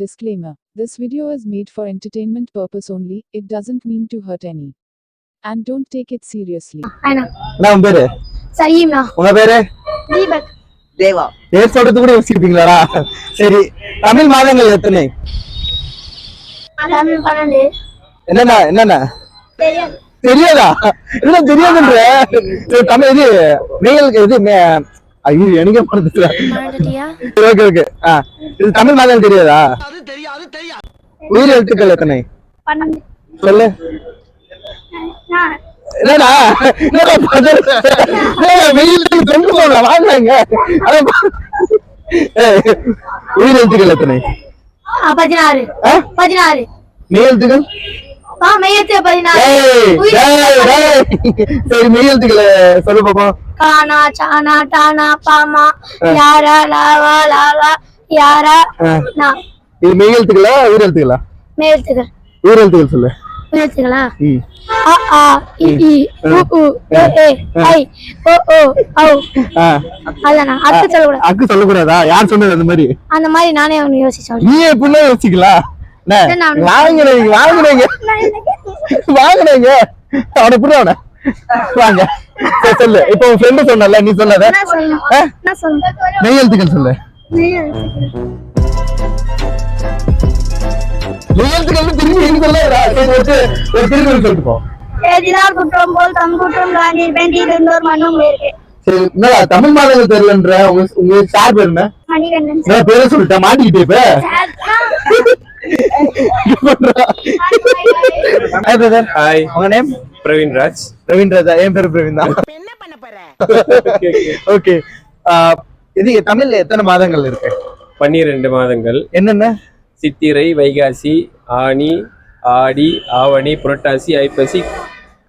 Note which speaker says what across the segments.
Speaker 1: Disclaimer This video is made for entertainment purpose only, it doesn't mean to hurt any. And don't take it seriously.
Speaker 2: அண்ணா
Speaker 3: பேரு உங்க பேரு
Speaker 2: தீபக்
Speaker 4: தேவா
Speaker 3: பேர் சொல்றது கூட யோசிப்பீங்களாடா சரி தமிழ் மாதங்கள் எத்தனை
Speaker 2: தமிழ் பன்னெண்டு
Speaker 3: என்னென்ன என்னென்ன
Speaker 2: தெரியாது
Speaker 3: என்ன தெரியாதுன்ற தமிழ் இது மேல் இது ஐயோ எனக்கே
Speaker 2: மறந்துட்டியா?
Speaker 3: ஓகே ஓகே ஆ இது தமிழ் மாதங்கள் தெரியாதா?
Speaker 4: அது தெரியாது தெரியாது
Speaker 3: உயிர் எழுத்துக்கள் எத்தனை? சொல்லு. என்னடா? என்னடா பதறு? ஏய், வெயிலுக்கு தொங்கு போடலாம் வாங்கினாங்க உயிர் எழுத்துக்கள் எத்தனை?
Speaker 2: பதினாறு? பதினாறு.
Speaker 3: மெய் எழுத்துக்கள். சரி மெய் எழுத்துக்களை சொல்லு பாப்போம்.
Speaker 2: கானா சானா டானா பாமா. யாரா லாவா லாலா யாரா. நா.
Speaker 3: இது மெய் எழுத்துக்களா உயிர் எழுத்துக்களா?
Speaker 2: மேல்த்துகள்
Speaker 3: உயிர் எழுத்துக்கள் சொல்லு. ம்.
Speaker 2: அ ஆ இ ஈ உ உ ஏ ஏ ஐ ஓ ஓ ஔ. அதானா? அர்த்தம் சொல்லக்கூடாது.
Speaker 3: அக்கு சொல்லக்கூடாதா? யார் சொன்னது அந்த மாதிரி?
Speaker 2: அந்த மாதிரி நானே ஒன்று யோசிச்சு சொல்றேன்.
Speaker 3: நீ எப்படின்னா யோசிக்கலாம்
Speaker 2: அவனு-
Speaker 3: வாங்குனீங்க வாங்குனீங்க. வாங்குனீங்க. அவனை புரிய அவனை. வாங்க. சொல்லு. இப்போ உன் ஃப்ரெண்டு சொன்னல நீ
Speaker 2: சொல்லணும்.
Speaker 3: மெய் எழுத்துக்கள் சொல்லு. மெய் எழுத்துக்கள். திரும்பி சொல்லடா சரி ஒரு திருக்குறள் சொல்லிட்டு போ
Speaker 2: எதிரார் குற்றம் போல் தம் குற்றம் காண்டி பெண்டி இருந்தோர் மண்ணும் இருக்கு
Speaker 3: சரி என்னடா தமிழ் மாதங்கள் தெரியலன்ற உங்க உங்க சார் பேர் என்ன?
Speaker 2: மணிகண்டன்
Speaker 3: நான் பேரை சொல்லிட்டேன் மாட்டிக்கிட்டே இப்ப? Hi, brother.
Speaker 5: ஹாய்
Speaker 3: உங்க நேம்
Speaker 5: பிரவீன் ராஜ்.
Speaker 3: பிரவீன் ராஜா என் பேரு பிரவீன் தான்.
Speaker 4: என்ன பண்ண போற?
Speaker 3: ஓகே இது தமிழ்ல எத்தனை மாதங்கள் இருக்கு?
Speaker 5: பன்னிரண்டு மாதங்கள்.
Speaker 3: என்னென்ன?
Speaker 5: சித்திரை வைகாசி ஆனி ஆடி ஆவணி புரட்டாசி ஐப்பசி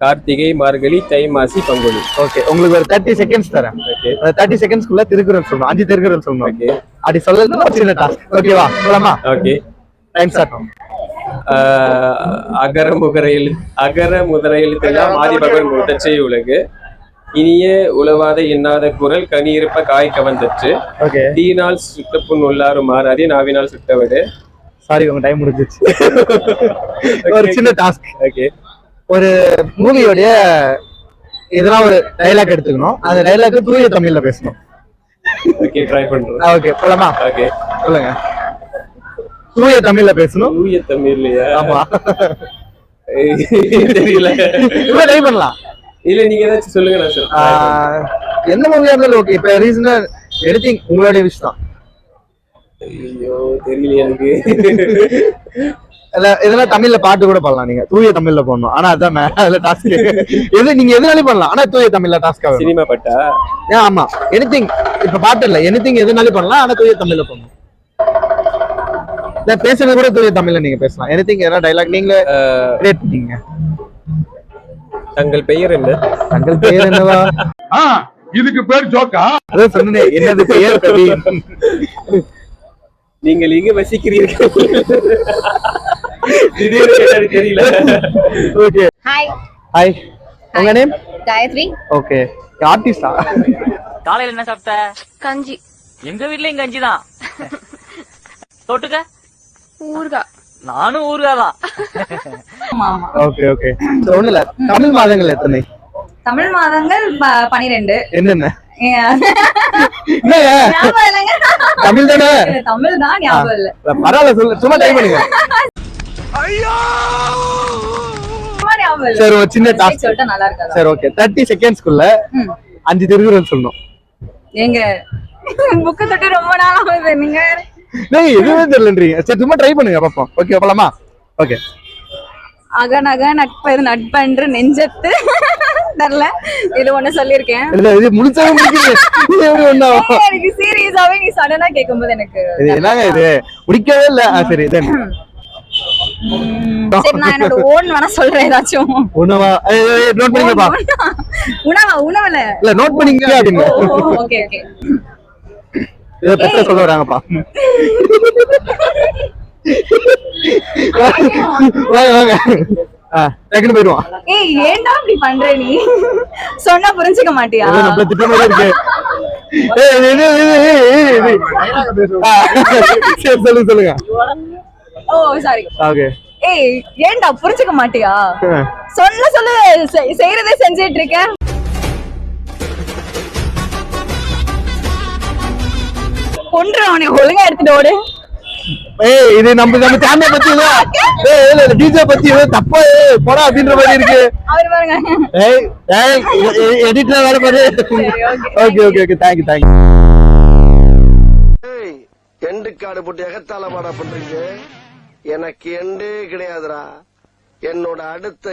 Speaker 5: கார்த்திகை மார்கழி தை மாசி பங்குனி.
Speaker 3: ஓகே உங்களுக்கு ஒரு தேர்ட்டி செகண்ட்ஸ் தரேன்.
Speaker 5: ஓகே
Speaker 3: அந்த தேர்ட்டி செகண்ட்ஸ்க்குள்ள திருக்குறள் சொல்லணும். அஞ்சு திருக்குறள் சொல்லணும்.
Speaker 5: ஓகே
Speaker 3: அப்படி சொல்லலாம் ஒரு சின்ன டாஸ்க் ஓகேவா சொல்லலாமா
Speaker 5: ஓகே
Speaker 3: டைம் ஸ்டார்ட்
Speaker 5: அகர முகர எழு அகர முதல எழுத்தெல்லாம் ஆதிபகவன் முதற்சை உலகு. இனிய உளவாத எண்ணாத குரல் கனி இருப்ப காய் கவர்ந்தற்று தீனால் சுட்டப்புண் உள்ளாரும் மாறாதே நாவினால் சுட்டவடு.
Speaker 3: சாரி உங்க டைம் முடிஞ்சிச்சு ஒரு சின்ன டாஸ்க்
Speaker 5: ஓகே
Speaker 3: ஒரு மூவியோடைய இதெல்லாம் ஒரு டைலாக் எடுத்துக்கணும். அந்த டைலாக் தூய தமிழ்ல பேசணும்.
Speaker 5: ஓகே ட்ரை பண்றோம்.
Speaker 3: ஓகே போலாமா?
Speaker 5: ஓகே
Speaker 3: சொல்லுங்க. தூய தமிழ்ல பேசணும்.
Speaker 5: தூய தமிழ்லையா?
Speaker 3: ஆமா.
Speaker 5: தெரியல.
Speaker 3: இப்ப ட்ரை பண்ணலாம்.
Speaker 5: இல்ல நீங்க ஏதாச்சும் சொல்லுங்க நான்
Speaker 3: எந்த மூவியா இருந்தாலும் ஓகே இப்ப ரீசனா எடிட்டிங் உங்களுடைய விஷயம் தான்.
Speaker 5: ஐயோ தெரியல எனக்கு.
Speaker 3: இதெல்லாம் தமிழ்ல பாட்டு கூட பண்ணலாம் நீங்க. தூய தமிழ்ல போடணும். ஆனா அதான் அதுல டாஸ்க் எது நீங்க எதுனாலும் பண்ணலாம். ஆனா தூய தமிழ்ல டாஸ்க் ஆகும்
Speaker 5: சினிமா பட்டா?
Speaker 3: ஆமா. எனிதிங் இப்ப பாட்டு இல்ல. எனிதிங் எதுனாலும் பண்ணலாம். ஆனா தூய தமிழ்ல பண்ணணும் இல்ல பேசுறது கூட தூய தமிழ்ல நீங்க பேசலாம். எனிதிங் எதனா டைலாக் நீங்களே கிரியேட் பண்ணீங்க
Speaker 5: தங்கள் பெயர் என்ன?
Speaker 3: தங்கள் பெயர் என்னவா?
Speaker 6: ஆ இதுக்கு பேர் ஜோக்கா.
Speaker 3: அதான் சொன்னேன் என்னது பெயர் கவின்
Speaker 5: நீங்கள் எங்க வசிக்கிறீர்கள்? திடீர்னு தெரியல.
Speaker 3: ஓகே
Speaker 7: ஹாய்
Speaker 3: ஹாய் உங்க நேம்
Speaker 7: காயத்ரி
Speaker 3: ஓகே ஆர்டிஸ்டா
Speaker 8: காலையில என்ன சாப்பிட்ட?
Speaker 7: கஞ்சி.
Speaker 8: எங்க வீட்லயும் கஞ்சி தான் தொட்டுக்க?
Speaker 7: ஊறுகாய்
Speaker 8: நானும் ஊருகாதான்
Speaker 3: ஓகே ஓகே. ஒண்ணு இல்ல. தமிழ் மாதங்கள் எத்தனை?
Speaker 7: தமிழ் மாதங்கள் ப- பனிரெண்டு.
Speaker 3: என்னென்ன? தமிழ் தானே?
Speaker 7: தமிழ் தான் ஞாபகம் இல்ல.
Speaker 3: பரவாயில்ல சொல்லு. சும்மா டைம் பண்ணுங்க.
Speaker 7: சும்மா ஞாபகம் இல்ல.
Speaker 3: சரி ஒரு சின்ன டாஸ்க்
Speaker 7: சொல்லிட்டா நல்லா இருக்காதா?
Speaker 3: சரி ஓகே. தேர்ட்டி செகண்ட்ஸ்க்குள்ள
Speaker 7: ம்.
Speaker 3: அஞ்சு திருக்குறள் சொல்லணும்.
Speaker 7: எங்க புக்க தொட்டு ரொம்ப நாள் ஆகுது நீங்க.
Speaker 3: நீங்க எதுவுமே தெரியலன்றீங்க. சரி சும்மா ட்ரை பண்ணுங்க பாப்போம். ஓகே போலாமா? ஓகே
Speaker 7: அகநக நட்பது நட்பன்று நெஞ்சத்து. தெரியல. இது ஒண்ணு சொல்லியிருக்கேன்.
Speaker 3: இல்ல இது முழுசாவே முடிக்குது இது எப்படி ஒண்ணாவும்
Speaker 7: எனக்கு சீரியஸாவே நீ சடனா கேட்கும்போது எனக்கு
Speaker 3: இது என்னங்க இது? முடிக்கவே இல்ல. சரி தென்
Speaker 7: சரி நான் என்னோட ஓன் வேணா சொல்றேன் ஏதாச்சும்.
Speaker 3: உணவா? நோட்
Speaker 7: உணவா? உணவுல
Speaker 3: இல்ல? நோட் அப்படின்னு
Speaker 7: ஓகே ஓகே
Speaker 3: சொல்ல வராங்கப்பா. வாங்க வாங்க. போயிடுவான்.
Speaker 7: ஏய் ஏன்டா இப்படி பண்ற நீ? சொன்னா புரிஞ்சுக்க மாட்டியா?
Speaker 3: திட்ட மாதிரி இருக்கு. சரி சொல்லுங்க சொல்லுங்க.
Speaker 7: Oh sorry
Speaker 3: okay.
Speaker 7: ஏய் ஏன்டா புரிஞ்சுக்க மாட்டியா? சொல்ல சொல்ல செய்யறதே செஞ்சிட்டு இருக்கேன். கொன்று அவனை. ஒழுங்கா எடுத்துட்டு ஓடு.
Speaker 3: ஏய் இது நம்ம நம்ம சேனல் பத்தி இல்ல ஏய் இல்ல இல்ல டிஜே பத்தி தப்பா ஏய், போடா அப்படின்ற மாதிரி இருக்கு.
Speaker 7: அவர் பாருங்க.
Speaker 3: ஏய் ஏய் எடிட்டர் வேலை பாரு. Okay okay okay thank you thank you
Speaker 4: ஏய் எண்டு காடு போட்டு எகத்தால மாடா பண்றீங்க. எனக்கு எண்டே கிடையாதுடா. என்னோட அடுத்த